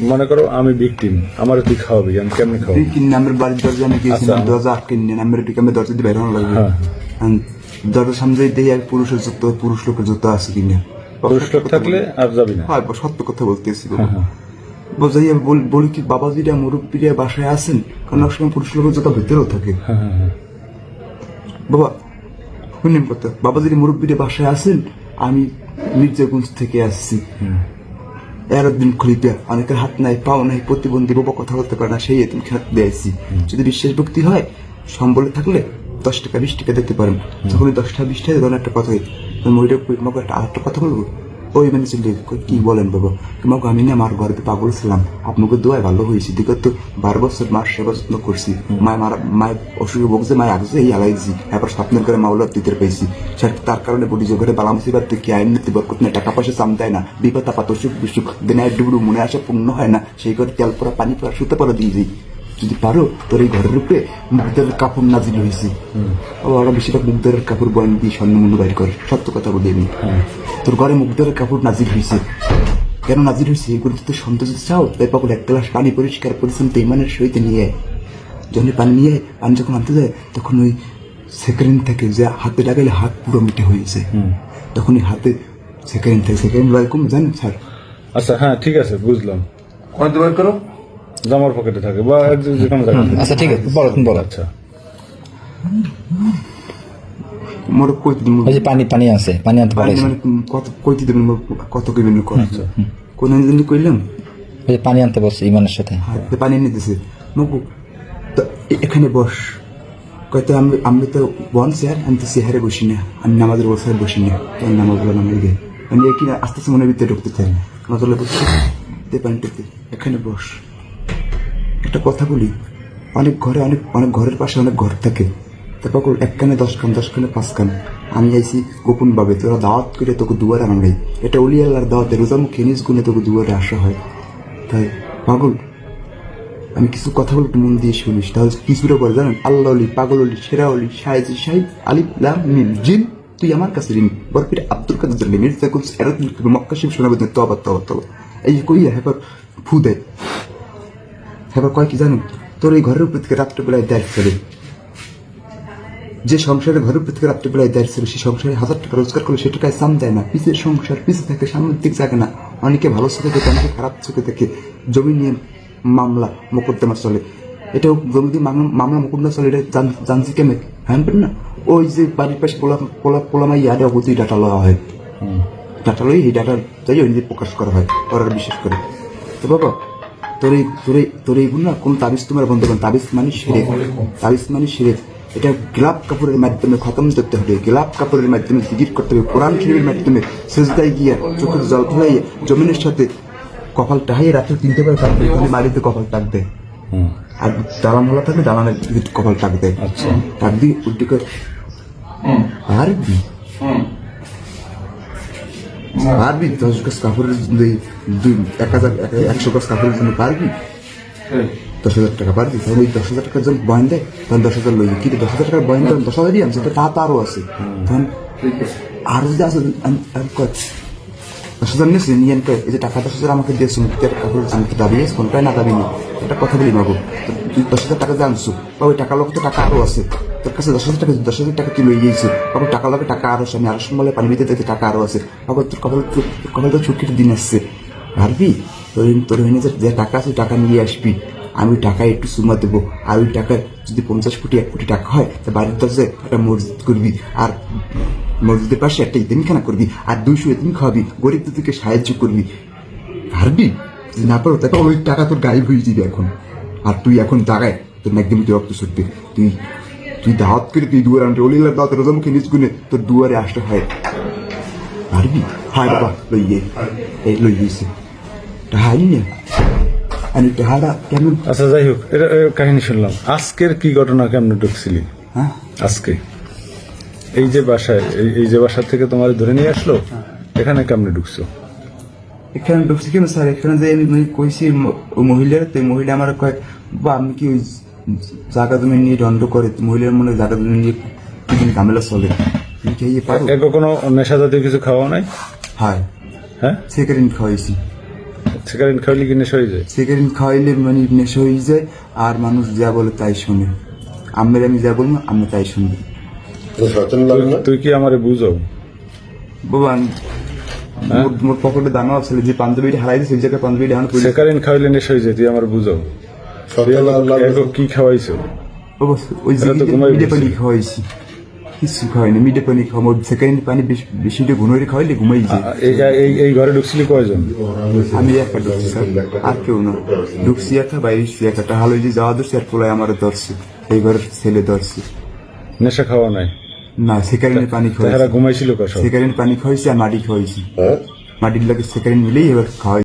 মনে করো আমি ভিকটিম আমার তুই খাওয়াবি আমি কেমনে খাওয়াবি? কিনে আমার বাড়ির দরজা আচ্ছা। দরজা আটকে নিয়ে আমার আমি দরজা দিয়ে বের হওয়া লাগবে। হ্যাঁ। দরজার সামনে আর পুরুষের জুতো পুরুষ লোকের জুতো আছে কিনে। পুরুষ লোক থাকলে আর যাবি না। হ্যাঁ সত্য কথা বলতেছি হ্যাঁ, হ্যাঁ। বোঝাইয়া বল- কি বাবাজিরা মুরব্বীরা বাসায় আছেন? কারণ অনেক সময় পুরুষ লোকের জুতো ভিতরেও থাকে। বাবা শুনেন কথা বাবাজির মুরব্বীরা বাসায় আছেন? আমি মির্জাগঞ্জ থেকে আসছি। এরদিন খলিপা অনেকের হাত নাই, পাও নাই, প্রতিবন্ধী বাবা কথা বলতে পারে না, সেই এতিম খেলা দিয়েছি। যদি বিশ্বাস ভক্তি হয়, সম্বলে থাকলে দশ টাকা, বিশ টাকা দিতে পারেন। তখন দশ টাকা, বিশ টাকা ধরেন একটা কথা মহিলা তোমাকে একটা আরেকটা কথা বলব? ওই মানে চলে কি বলেন বাবা? তোমাকে আমি না আমার ঘরে পাগল ছিলাম। আপনাকে দোয়ায় ভালো হয়েছি। বিগত বারো বছর মার সেবা যত্ন করছি। মায় মারা মায়ের অসুখে বকছে মায় আগছে এই হালাইছি এরপর স্বপ্নের করে মাওলা দিতে পেয়েছি। সে- তার কারণে বডি জোগাড়ে বালামসি বাদ থেকে আইন নিতে বরকত না টাকা পয়সা চাম দেয় না। বিপদ আপাত অসুখ বিসুখ। দিনের ডুবুড়ু মনে আসে পূর্ণ হয় না। সেই করে তেল পরা পানি পরা সুতে পরা দিয়ে দিই যদি পারো তোর এই ঘরের রূপে মুখদের কাপড় নাজিল হয়েছে। ওরা বেশিরভাগ মুখদের কাপড় বয়ান দিয়ে স্বর্ণ মূল্য বাইর করে সত্য কথা বলি আমি। তোর ঘরে মুখদের কাপড় নাজিল হয়েছে। কেন নাজির হয়েছে? এগুলো তো সন্তোষ চাও? তাই পাগল এক গ্লাস পানি পরিষ্কার পরিচ্ছন্ন ইমানের সহিত নিয়ে। আয়। যখন পানি নিয়ে পানি যখন আনতে যায় তখন ওই সেকেন্ড থেকে যে হাতে লাগাইলে হাত পুরো মিটে হয়েছে তখন ওই হাতে সেকেন্ড থেকে সেকেন্ড কম জানেন স্যার? আচ্ছা হ্যাঁ ঠিক আছে বুঝলাম। কত বের করো। জামার পকেটে থাকে বা এক যে- যে কোনো জায়গায় থাকে। আচ্ছা ঠিক আছে বলো বলো। আচ্ছা। মোর কইতে দিন ওই যে পানি পানি আছে পানি আনতে পানি পারে কত কইতে দেবেন মোর কত কইবেন কত কোন দিন কইলাম? ওই যে পানি আনতে বসছে ইমানের সাথে। হাতে পানি নিতেছে মকু তো এ- এখানে বস। কয়তো আমি আমি তো বন স্যার আমি তো চেহারে বসি না। আমি নামাজের বসায় বসি না। তোর নামাজ বলে নামাজ গে আমি কি আস্তে আস্তে মনের ভিতরে ঢুকতে চাই নামাজ বলে বসে দে পানিটাতে এখানে বস। একটা কথা বলি, অনেক ঘরে অনেক অনেক ঘরের পাশে অনেক ঘর থাকে। তারপর এক কানে, দশ কান, দশ কানে, পাঁচ কান। আমি আইছি গোপন ভাবে তোরা দাওয়াত করে তোকে দুয়ারে আনাই এটা অলি আল্লাহর দাওয়াতে রোজামুখ খেনিস গুনে তোকে দুয়ারে আসা হয়। তাই পাগল, আমি কিছু কথা বলে মন দিয়ে শুনিস। তাহলে কিছুটা পরে জানেন? আল্লাহ অলি, পাগল অলি, সেরা অলি সাহেজি সাহেব আলিফ, লাম, মিম, জিন। তুই আমার কাছে ঋণ। বরফির আব্দুল কাদের জন্য মির্জা কুলস কিবর, মক্কা শিব শোনাবে তবা তবা তবা এই যে কইয়া হেবার ফু দেয় হেবার কয় কি জানেন তোর এই ঘরের উপর থেকে রাত্রেবেলায় দেয় চলে। যে সংসারে ঘরের উপর থেকে রাত্রেবেলায় দেয় ছিল সেই সংসারে হাজার টাকা রোজগার করলে সে টাকায় সাম দেয় না। পিছের সংসার পিছে থাকে সামনের দিক জাগে না। অনেকে ভালো চোখে দেখে অনেকে খারাপ চোখে দেখে। জমি নিয়ে মামলা মোকদ্দমা চলে। এটাও জমি দিয়ে মামলা মোকদ্দমা চলে এটা জান- জানছি কেমন? হ্যাঁ না। ওই যে বাড়ির পাশে পোলা পোলা পোলামাই ইয়াদে অবধি ডাটা লওয়া হয়। ডাটা লই এই ডাটা যাই ওই প্রকাশ করা হয় ওরা বিশেষ করে। তো বাবা তোর এই তোর এই না কোন তাবিজ তোমার বন্ধ করেন তাবিজ মানে সেরে তাবিজ মানে সেরে এটা গোলাপ কাপড়ের মাধ্যমে খতম করতে হবে। গোলাপ কাপড়ের মাধ্যমে জিগির করতে হবে। কোরআন শরীফের মাধ্যমে সেজদায় গিয়ে চোখের জল ফেলাইয়ে জমিনের সাথে কপাল টাহাইয়ে রাত্রে তিনটে করে কাটবে তাহলে মারিতে কপাল টাক দেয় আর দালান হলা থাকলে দালানের দিকে কপাল টাক দেয় আচ্ছা। টাক দিয়ে উল্টি করে। পারবি পারবি? দশ গাছ কাপড়ের দুই দুই এক হাজার এক- একশো গাছ কাপড়ের জন্য পারবি? দশ হাজার টাকা পারবি? তাহলে ওই দশ হাজার টাকার জন্য বয়ন দেয় তখন দশ হাজার লই কিন্তু দশ হাজার টাকার বয়ন তখন দশ হাজারই আনছে তো আরও আছে। তখন আরও যদি আছে দশ হাজার নিয়েছি নিয়ে আনতে এই যে টাকা দশ হাজার আমাকে দিয়েছ মুক্তি একটা কাপড়ের জন্য দাবি আছে? কোনটাই না দাবি নেই। একটা কথা বলি মাগো তুই দশ হাজার টাকা যে আনছো বা ওই টাকার লোক তো টাকা আরও আছে। তোর কাছে দশ হাজার টাকা দশ হাজার টাকা লই গিয়েছো বাবু টাকা লোকে টাকা আরও আমি আরও সময় পানি দিতে দিতে টাকা আরও আছে। বাবু তোর কপাল তোর কপাল তো ছুটির দিন আসছে। পারবি তোর তোর যে টাকা আছে, টাকা নিয়ে আসবি। আমি টাকায় একটু সুমা দেবো। আর ওই টাকায় যদি পঞ্চাশ কোটি, এক কোটি টাকা হয়, তা বাড়ির দশে একটা মসজিদ করবি। আর মসজিদের পাশে একটা ইতিমখানা করবি। আর দুইশো ইতিম খাওয়াবি। গরিব দুদিকে সাহায্য করবি। পারবি যদি না পারো তাকে ওই টাকা তোর গায়েব হয়ে যাবে এখন। আর তুই এখন দাগায় তোর একদমই রক্ত ছুটবে। তুই দুয়ারে আনতে অলিলার দাওয়াত রোজামুখে নিজ গুনে তোর দুয়ারে আসতে হয়। পারবি? হায় বাবা লইয়ে এই লইয়েছে হাই না? আমি টাহারা কেমন? আচ্ছা যাই হোক এটা কাহিনী শুনলাম। আজকের কি ঘটনা কেমন ঢুকছিলি? হ্যাঁ? আজকে। এই যে বাসায় এই- যে বাসা থেকে তোমার ধরে নিয়ে আসলো এখানে কেমনে ঢুকছো? এখানে ঢুকছি কেন স্যার? এখানে যে আমি কইছি ওই মহিলার তো মহিলা আমার কয় বা আমি কি তুমি নিয়ে দণ্ড করে মহিলার মনে হয় জায়গা তুমি নিয়ে কি ঝামেলা চলে। তুমি পারো? কোনো নেশা জাতীয় কিছু খাওয়া নাই? হায়। হ্যাঁ? সেকেন্ড খাওয়াইছি। সেকারিন খাইলে কি নেশা হয়ে যায়? সিগারেট খাওয়াইলে মানে নেশা হয়ে যায় আর মানুষ যা বলে তাই শুনে। আমের আমি যা বলব আমি তাই শুনব। সচেতন লাগে না? তুই কি আমারে বুঝাও? বাবা মোর মোর পকেটে দানা আছে যে পাঞ্জাবিটা হারাই দিয়েছে ওই জায়গায় পাঞ্জাবিটা পড়ে সেকারিন খাইলে নেশা হয়ে যায় তুই আমার বুঝাও। তুই সচেতন আমাকে লাগে একক কি খাওয়াইছো? ওই এরা তো ঘুমাই মিডে গেছে। পানি খাওয়াইছি। কিছু খাওয়াইনি মিডে পানি খাওয়া সেকেন্ড পানি বেশি- ঘুনোরে খাওয়াইলে ঘুমাই এই এই এই ঘরে ঢুকছিলি কয়জন? আমি একা ঢুকছি আর কেউ না। ঢুকছি একা বাইরে একা। টাহাল যে যাওয়া ধরছি আর পোলায় আমার ধরছে। এই ঘরের ছেলে ধরছে। নেশা খাওয়া নাই? না সেকারিনের পানি খাওয়াইছি। ঘুমাইছিল পানি খাওয়াইছি আর মাটি খাওয়াইছি। হ্যাঁ? মাটির লাগে সেকারিন মিলেই এবার খাওয়াই